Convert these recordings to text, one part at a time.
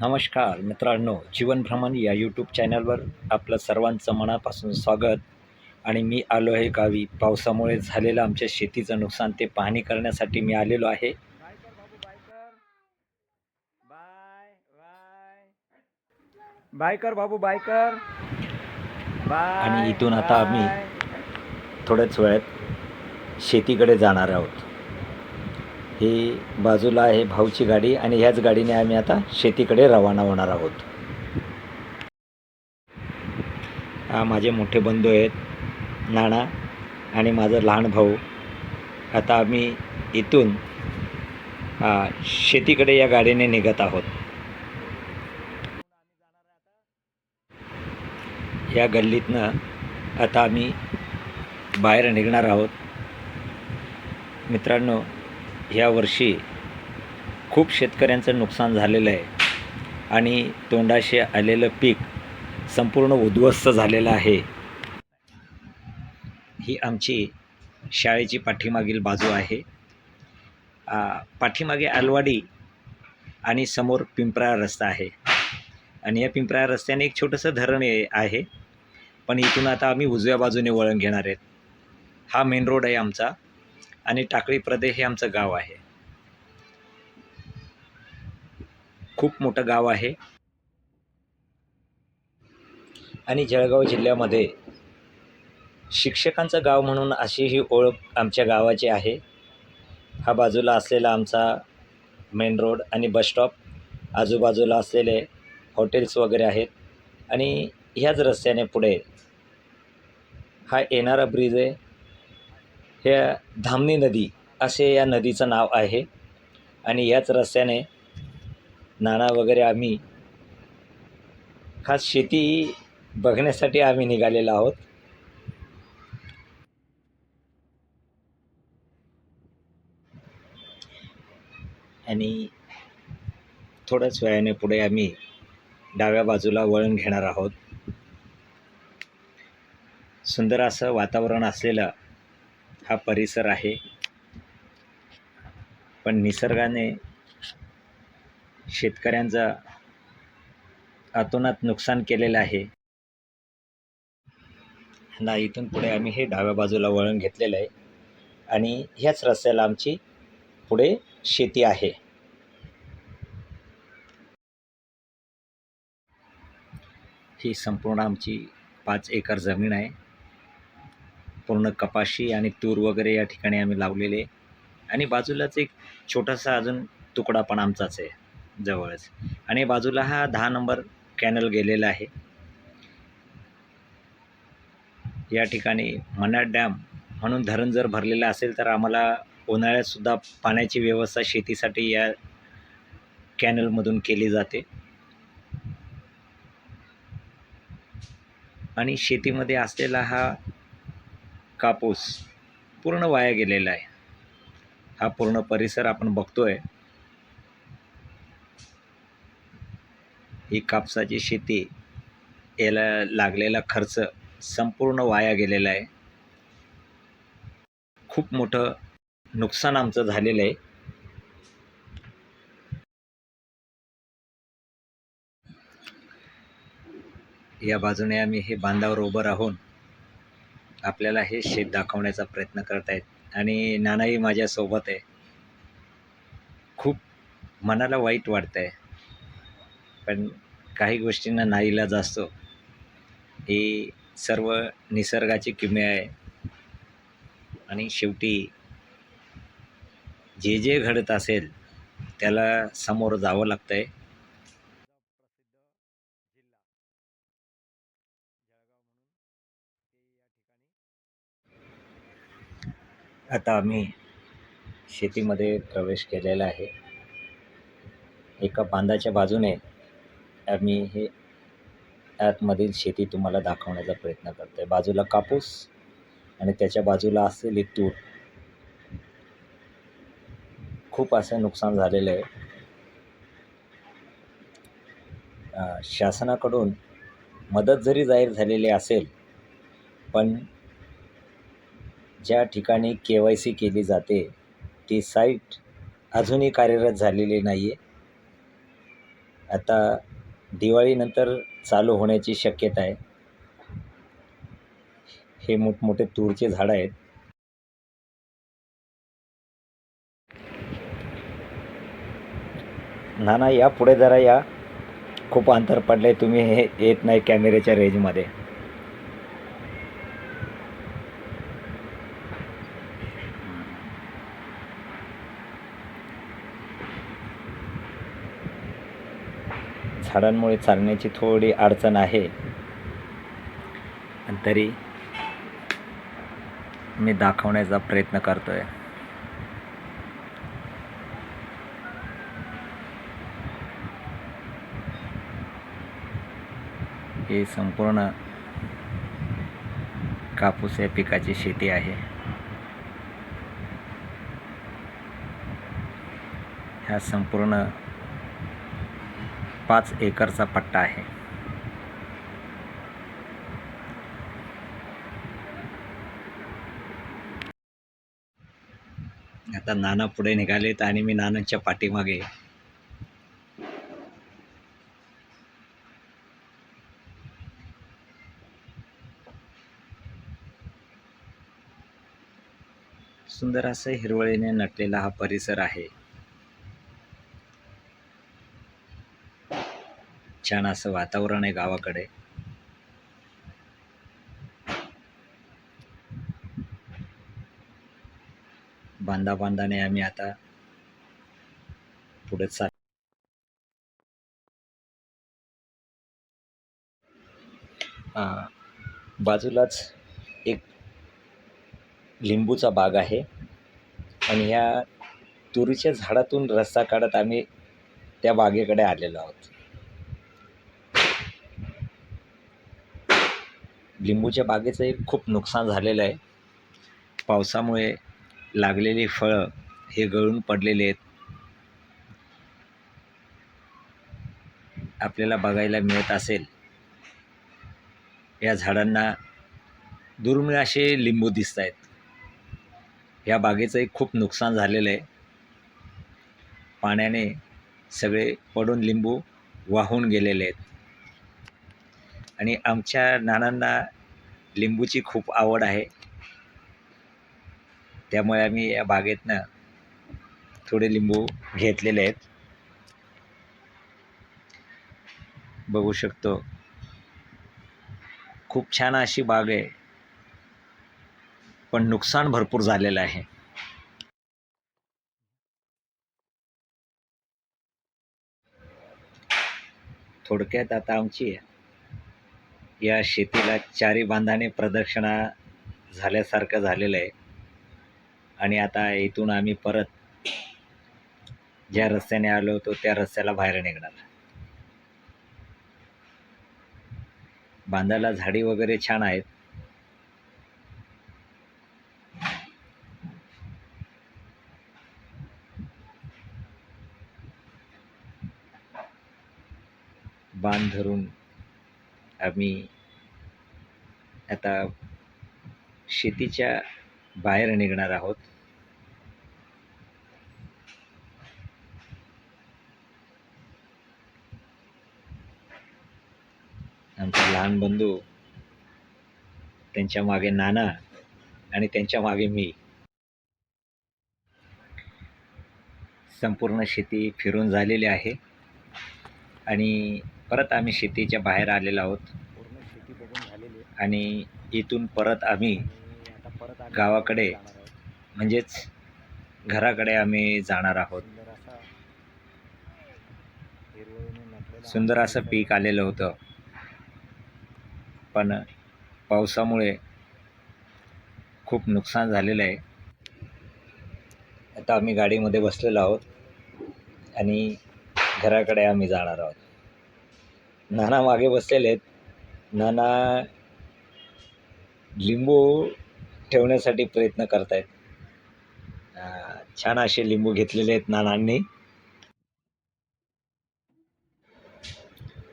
नमस्कार मित्रांनो जीवन भ्रमण या यूट्यूब चॅनलवर आपलं सर्वांचं मनापासून स्वागत. आणि मी आलो आहे गावी. पावसामुळे झालेलं आमच्या शेतीचं नुकसान ते पाहणी करण्यासाठी मी आलेलो आहे. बायकर बाबू बायकर. बाय आणि इथून आता आम्ही. थोड्याच वेळात शेतीकडे जाणार आहोत. ही बाजूला आहे भाऊची गाडी आणि ह्याच गाडीने आम्ही आता शेतीकडे रवाना होणार आहोत. हा माझे मोठे बंधू आहेत नाना आणि माझा लहान भाऊ. आता आम्ही इथून शेतीकडे या गाडीने निघत आहोत. या गल्लीतनं आता आम्ही बाहेर निघणार आहोत. मित्रांनो ह्या वर्षी खूप शेतकऱ्यांचं नुकसान झालेलं आहे. आणि तोंडाशी आलेलं पीक संपूर्ण उद्ध्वस्त झालेलं आहे. ही आमची शाळेची पाठीमागील बाजू आहे. पाठीमागे आलवाडी आणि समोर पिंपरा रस्ता आहे. आणि या पिंपरा रस्त्याने एक छोटंसं धरण आहे. पण इथून आता आम्ही उजव्या बाजूने वळण घेणार आहेत. हा मेन रोड आहे आमचा. आणि टाकळी प्रदेश हे आमचं गाव आहे. खूप मोठं गाव आहे. आणि जळगाव जिल्ह्यामध्ये शिक्षकांचं गाव म्हणून अशी ही ओळख आमच्या गावाची आहे. हा बाजूला असलेला आमचा मेन रोड आणि बसस्टॉप आजूबाजूला असलेले हॉटेल्स वगैरे आहेत. आणि ह्याच रस्त्याने पुढे हा येणारा ब्रिज आहे. हे धामणी नदी असे या नदीचं नाव आहे. आणि याच रस्त्याने नाना वगैरे आम्ही खास शेती बघण्यासाठी आम्ही निघालेलो आहोत. आणि थोड्याच वेळाने पुढे आम्ही डाव्या बाजूला वळण घेणार आहोत. सुंदर असं वातावरण असलेलं हा परिसर आहे. पण निसर्गाने शेतकऱ्यांचा अतोनात नुकसान केलेलं आहे. ना इथून पुढे आम्ही हे डाव्या बाजूला वळण घेतलेलं आहे. आणि ह्याच रस्त्याला आमची पुढे शेती आहे. ही संपूर्ण आमची पाच एकर जमीन आहे. पूर्ण कपाशी आणि तूर वगैरे या ठिकाणी आम्ही लावलेले. आणि बाजूलाच एक छोटासा अजून तुकडा पण आमचाच आहे जवळच. आणि बाजूला हा दहा नंबर कॅनल गेलेला आहे. या ठिकाणी मनाड डॅम म्हणून धरण जर भरलेलं असेल तर आम्हाला उन्हाळ्यातसुद्धा पाण्याची व्यवस्था शेतीसाठी या कॅनलमधून केली जाते. आणि शेतीमध्ये असलेला हा कापूस पूर्ण वाया गेलेला आहे. हा पूर्ण परिसर आपण बघतोय. ही कापसाची शेती याला लागलेला खर्च संपूर्ण वाया गेलेला आहे. खूप मोठं नुकसान आमचं झालेलं आहे. या बाजूने आम्ही हे बांधावर उभं राहून आपल्याला हे शेत दाखवण्याचा प्रयत्न करत आहेत आणि नानाही माझ्यासोबत आहे. खूप मनाला वाईट वाटतं आहे पण काही गोष्टींना नाईलाज असतो. ही सर्व निसर्गाची किमया आहे. आणि शेवटी जे जे घडत असेल त्याला समोर जावं लागतं आहे आता आम्ही शेतीमध्ये प्रवेश केलेला आहे. एका बांधाच्या बाजूने आम्ही हे आतमधील शेती तुम्हाला दाखवण्याचा प्रयत्न करतो आहे बाजूला कापूस आणि त्याच्या बाजूला असलेली तूर. खूप असं नुकसान झालेलं आहे. शासनाकडून मदत जरी जाहीर झालेली असेल पण ज्या ठिकाणी के वाय सी केली जाते ती साईट अजूनही कार्यरत झालेली नाही आहे आता दिवाळीनंतर चालू होण्याची शक्यता आहे. हे मोठमोठे तूरचे झाडं आहेत. ना ना या पुढे जरा या खूप अंतर पडलं आहे तुम्ही हे येत नाही कॅमेऱ्याच्या रेंजमध्ये झाडांमुळे चालण्याची थोडी अडचण आहे. पण तरी मी दाखवण्याचा प्रयत्न करतोय. हे संपूर्ण कापूस या पिकाची शेती आहे. ह्या संपूर्ण पाच एकरचा पट्टा आहे. आता नाना पुढे निघालेत आणि मी नानांच्या पाठीमागे सुंदर असं हिरवळीने नटलेला हा परिसर आहे. छान असं वातावरण आहे गावाकडे. बांधा बांधाने आम्ही आता पुढे चाल बाजूलाच एक लिंबूचा बाग आहे. आणि ह्या तुरीच्या झाडातून रस्ता काढत आम्ही त्या बागेकडे आलेलो आहोत. लिंबूच्या बागेचंही खूप नुकसान झालेलं आहे. पावसामुळे लागलेली फळं हे गळून पडलेले आहेत. आपल्याला बघायला मिळत असेल या झाडांना दुर्मिळ असे लिंबू दिसत आहेत. या बागेचंही खूप नुकसान झालेलं आहे. पाण्याने सगळे पडून लिंबू वाहून गेलेले आहेत. आणि आमच्या नानांना लिंबूची खूप आवड आहे. त्यामुळे आम्ही या बागेतनं थोडे लिंबू घेतलेले आहेत. बघू शकतो. खूप छान अशी बाग आहे. पण नुकसान भरपूर झालेलं आहे. थोडक्यात आता आमची या शेतीला चारी बांधाने प्रदक्षिणा झाल्यासारखं झालेलं आहे. आणि आता इथून आम्ही परत ज्या रस्त्याने आलो होतो त्या रस्त्याला बाहेर निघणार. बांधाला झाडी वगैरे छान आहेत. बांध धरून आम्ही आता शेतीच्या बाहेर निघणार आहोत. आमचा लहान बंधू त्यांच्या मागे नाना आणि त्यांच्या मागे मी. संपूर्ण शेती फिरून झालेली आहे आणि परत आम्ही शेतीच्या बाहेर आलेलो आहोत. आणि इथून परत आम्ही गावाकडे. म्हणजेच घराकडे आम्ही जाणार आहोत. सुंदर असा पीक आलेलं होतं. पण पावसामुळे खूप नुकसान झालेलं आहे. आता आम्ही गाडीमध्ये बसलेलो आहोत आणि घराकडे आम्ही जाणार आहोत. नाना मागे बसलेले आहेत. नाना लिंबू ठेवण्यासाठी प्रयत्न करत आहेत छान असे लिंबू घेतलेले आहेत नानांनी.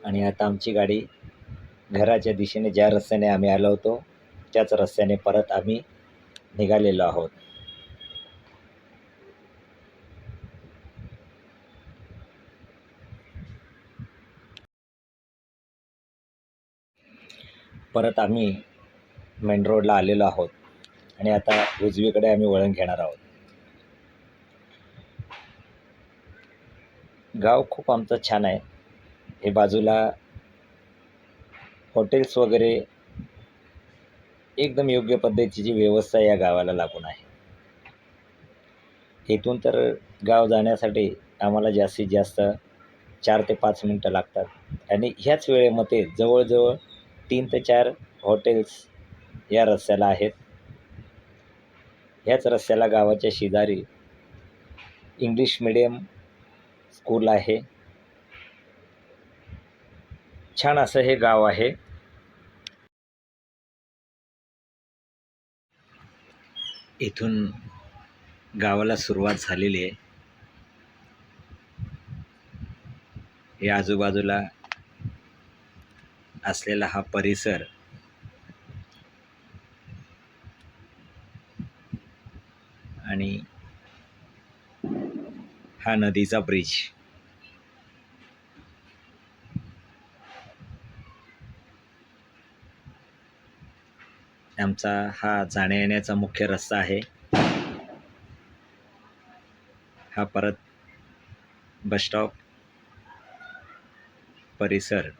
आणि आता आमची गाडी घराच्या दिशेने ज्या रस्त्याने आम्ही आलो होतो त्याच रस्त्याने परत आम्ही निघालेलो आहोत. परत आम्ही मेन रोडला आलेलो आहोत. आणि आता उजवीकडे आम्ही वळण घेणार आहोत. गाव खूप आमचं छान आहे. हे बाजूला हॉटेल्स वगैरे एकदम योग्य पद्धतीची व्यवस्था या गावाला लागून आहे. इथून तर गाव जाण्यासाठी आम्हाला जास्तीत जास्त चार ते पाच मिनटं लागतात. आणि ह्याच वेळेमध्ये जवळजवळ तीन ते चार हॉटेल्स या रस्त्याला आहेत. ह्याच रस्त्याला गावाच्या शेजारी इंग्लिश मिडियम स्कूल आहे. छान असं हे गाव आहे. इथून गावाला सुरुवात झालेली आहे. या आजूबाजूला असलेला हा परिसर आणि हा नदीचा ब्रिज. आमचा हा जाण्या येण्याचा मुख्य रस्ता आहे. हा परत बस स्टॉप परिसर.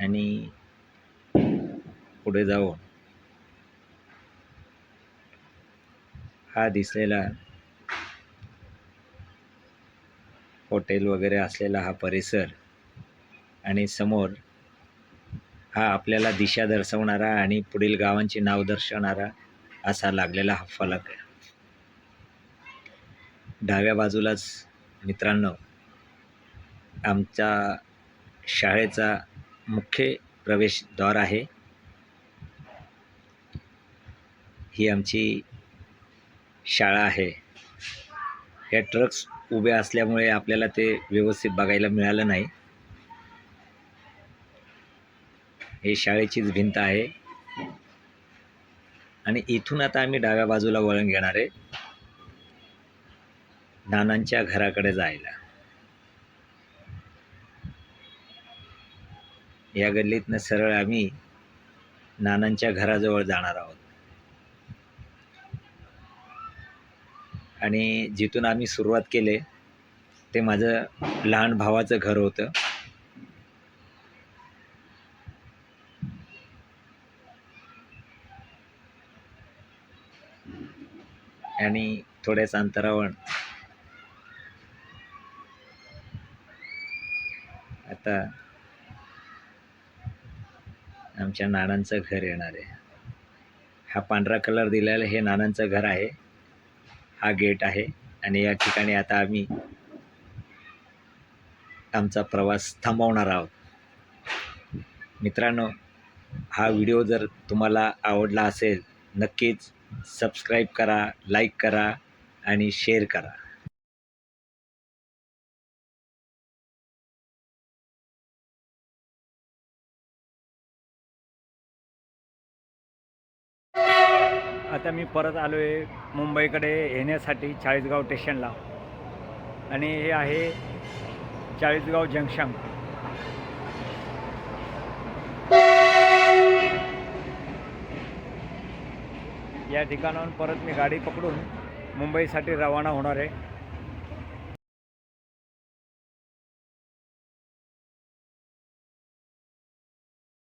आणि पुढे जाऊन हा दिसलेला हॉटेल वगैरे असलेला हा परिसर आणि समोर हा आपल्याला दिशा दर्शवणारा आणि पुढील गावांची नाव दर्शवणारा असा लागलेला हा फलक आहे. डाव्या बाजूलाच मित्रांनो आमच्या शाळेचा मुख्य प्रवेशद्वार आहे. ही आमची शाळा आहे. या ट्रक्स उभ्या असल्यामुळे आपल्याला ते व्यवस्थित बघायला मिळालं नाही. हे शाळेचीच भिंत आहे. आणि इथून आता आम्ही डाव्या बाजूला वळण घेणार आहे. नानांच्या घराकडे जायला. या गल्लीतनं सरळ आम्ही नानांच्या घराजवळ जाणार आहोत. आणि जिथून आम्ही सुरुवात केले ते माझं लहान भावाचं घर होतं. आणि थोड्याच अंतरावर आता आमच्या नानांचं घर येणार आहे. हा पांढरा कलर दिलेला हे नानांचं घर आहे. हा गेट आहे आणि या ठिकाणी आता आम्ही आमचा प्रवास थांबवणार आहोत. मित्रांनो हा व्हिडिओ जर तुम्हाला आवडला असेल नक्कीच सबस्क्राईब करा लाईक करा आणि शेअर करा. आता मी परत आलो आहे मुंबईकडे येण्यासाठी चाळीसगाव स्टेशनला. आणि हे आहे चाळीसगाव जंक्शन. या ठिकाणाहून परत मी गाडी पकडून मुंबईसाठी रवाना होणार आहे.